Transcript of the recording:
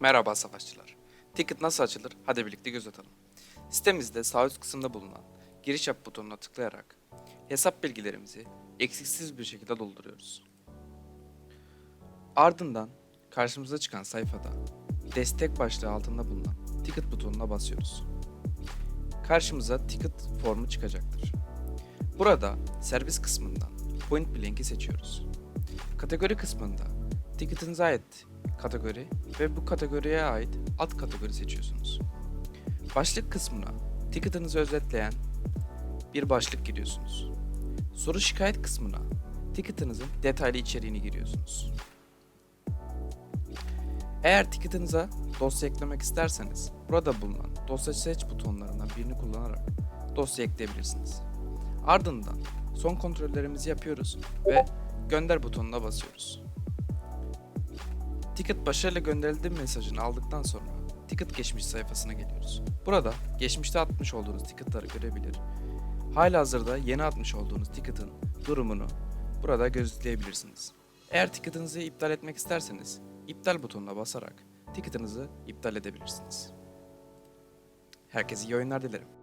Merhaba savaşçılar. Ticket nasıl açılır? Hadi birlikte göz atalım. Sitemizde sağ üst kısımda bulunan giriş yap butonuna tıklayarak hesap bilgilerimizi eksiksiz bir şekilde dolduruyoruz. Ardından karşımıza çıkan sayfada destek başlığı altında bulunan ticket butonuna basıyoruz. Karşımıza ticket formu çıkacaktır. Burada servis kısmından point blank'i seçiyoruz. Kategori kısmında ticket'ınıza ait kategori ve bu kategoriye ait alt kategori seçiyorsunuz. Başlık kısmına ticket'ınızı özetleyen bir başlık giriyorsunuz. Soru şikayet kısmına ticket'ınızın detaylı içeriğini giriyorsunuz. Eğer ticket'ınıza dosya eklemek isterseniz burada bulunan dosya seç butonlarından birini kullanarak dosya ekleyebilirsiniz. Ardından son kontrollerimizi yapıyoruz ve gönder butonuna basıyoruz. Ticket başarıyla gönderildi mesajını aldıktan sonra ticket geçmiş sayfasına geliyoruz. Burada geçmişte atmış olduğunuz ticketları görebilir. Halihazırda yeni atmış olduğunuz ticket'ın durumunu burada gözlemleyebilirsiniz. Eğer ticket'ınızı iptal etmek isterseniz iptal butonuna basarak ticket'ınızı iptal edebilirsiniz. Herkese iyi oyunlar dilerim.